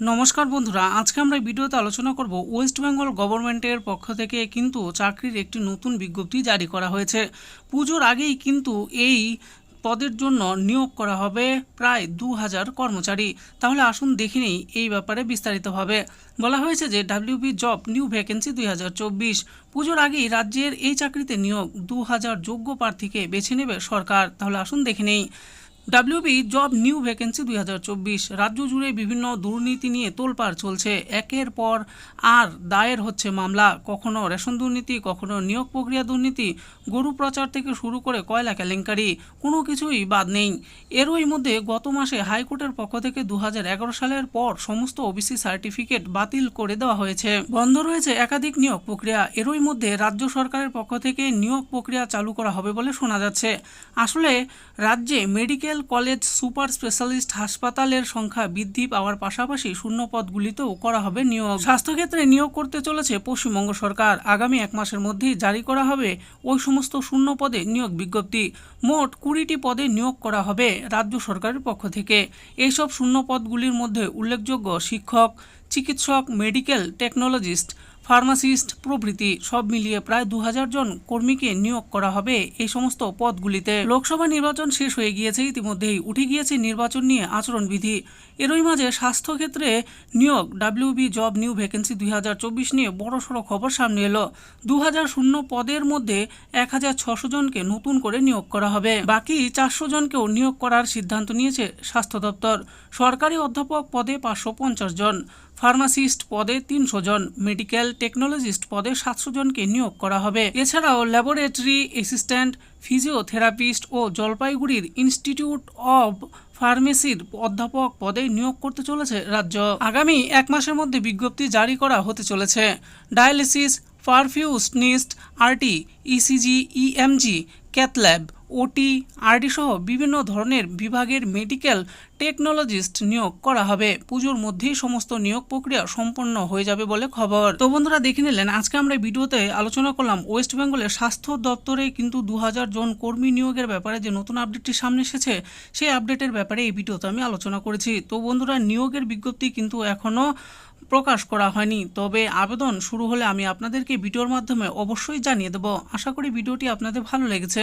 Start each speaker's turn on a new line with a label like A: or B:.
A: নমস্কার বন্ধুরা, আজকে আমরা ভিডিওতে আলোচনা করব ওয়েস্ট বেঙ্গল গভর্নমেন্টের পক্ষ থেকে কিন্তু চাকরির একটি নতুন বিজ্ঞপ্তি জারি করা হয়েছে। পুজোর আগেই কিন্তু এই পদের জন্য নিয়োগ করা হবে প্রায় দু হাজার কর্মচারী। তাহলে আসুন দেখে নিই এই ব্যাপারে বিস্তারিতভাবে। বলা হয়েছে যে ডাব্লিউবি জব নিউ ভ্যাকেন্সি দুই হাজার চব্বিশ। পুজোর আগেই রাজ্যের এই চাকরিতে নিয়োগ দু হাজার যোগ্য প্রার্থীকে বেছে নেবে সরকার। তাহলে আসুন দেখে নেই। ডাব্লিউবি জব নিউ ভ্যাকেন্সি দুই হাজার চব্বিশ। রাজ্য জুড়ে বিভিন্ন দুর্নীতি নিয়ে তোলপাড় চলছে। একের পর আর দায়ের হচ্ছে মামলা। কখনো রেশন দুর্নীতি, কখনো নিয়োগ প্রক্রিয়া দুর্নীতি, গরু প্রচার থেকে শুরু করে কয়লা কেলেঙ্কারি, কোনো কিছুই বাদ নেই। এরই মধ্যে গত মাসে হাইকোর্টের পক্ষ থেকে দু হাজার এগারো সালের পর সমস্ত ওবিসি সার্টিফিকেট বাতিল করে দেওয়া হয়েছে। বন্ধ রয়েছে একাধিক নিয়োগ প্রক্রিয়া। এরই মধ্যে রাজ্য সরকারের পক্ষ থেকে নিয়োগ প্রক্রিয়া চালু করা হবে বলে শোনা যাচ্ছে। আসলে রাজ্যে মেডিকেল কলেজ সুপার স্পেশালিস্ট হাসপাতালের সংখ্যা বৃদ্ধি পাওয়ার পাশাপাশি শূন্য পদগুলিতেও করা হবে নিয়োগ। স্বাস্থ্যক্ষেত্রে নিয়োগ করতে চলেছে পশ্চিমবঙ্গ সরকার। আগামী এক মাসের মধ্যেই জারি করা হবে ওই সমস্ত শূন্য পদে নিয়োগ বিজ্ঞপ্তি। মোট কুড়িটি পদে নিয়োগ করা হবে রাজ্য সরকারের পক্ষ থেকে। এইসব শূন্য পদগুলির মধ্যে উল্লেখযোগ্য শিক্ষক, চিকিৎসক, মেডিকেল টেকনোলজিস্ট ফার্মাসিস্ট প্রভৃতি সব মিলিয়ে প্রায় দু জন কর্মীকে নিয়োগ করা হবে এই সমস্ত পদগুলিতে। লোকসভা নির্বাচন শেষ হয়ে গিয়েছে, ইতিমধ্যেই উঠে গিয়েছে নির্বাচন নিয়ে আচরণবিধি এরই মাঝে স্বাস্থ্যক্ষেত্রে নিয়োগ, ডাব্লিউবি জব, নিউ ভ্যাকেন্সি দু হাজার চব্বিশ নিয়ে বড়সড় খবর সামনে এলো। দু শূন্য পদের মধ্যে এক জনকে নতুন করে নিয়োগ করা হবে। বাকি চারশো জনকেও নিয়োগ করার সিদ্ধান্ত নিয়েছে স্বাস্থ্য দপ্তর। সরকারি অধ্যাপক পদে পাঁচশো পঞ্চাশ জন। ফার্মাসিস্ট পদে তিনশো জন মেডিকেল টেকনোলজিস্ট পদে সাতশো জনকে নিয়োগ করা হবে। এছাড়াও ল্যাবরেটরি অ্যাসিস্ট্যান্ট, ফিজিওথেরাপিস্ট ও জলপাইগুড়ির ইনস্টিটিউট অব ফার্মেসির অধ্যাপক পদে নিয়োগ করতে চলেছে রাজ্য। আগামী এক মাসের মধ্যে বিজ্ঞপ্তি জারি করা হতে চলেছে। Dialysis perfusionist RT, ECG, EMG cath lab OT, RD সহ বিভিন্ন ধরনের বিভাগের মেডিকেল টেকনোলজিস্ট নিয়োগ করা হবে। পুজোর মধ্যেই সমস্ত নিয়োগ প্রক্রিয়া সম্পন্ন হয়ে যাবে বলে খবর। তো বন্ধুরা, দেখে নিলেন, আজকে আমরা ভিডিওতে আলোচনা করলাম ওয়েস্ট বেঙ্গলের স্বাস্থ্য দপ্তরে কিন্তু দু হাজার জন কর্মী নিয়োগের ব্যাপারে যে নতুন আপডেটটি সামনে এসেছে, সেই আপডেটের ব্যাপারে এই ভিডিওতে আমি আলোচনা করেছি। তো বন্ধুরা, নিয়োগের বিজ্ঞপ্তি কিন্তু এখনও প্রকাশ করা হয়নি। তবে আবেদন শুরু হলে আমি আপনাদেরকে ভিডিওর মাধ্যমে অবশ্যই জানিয়ে দেবো। আশা করি ভিডিওটি আপনাদের ভালো লেগেছে।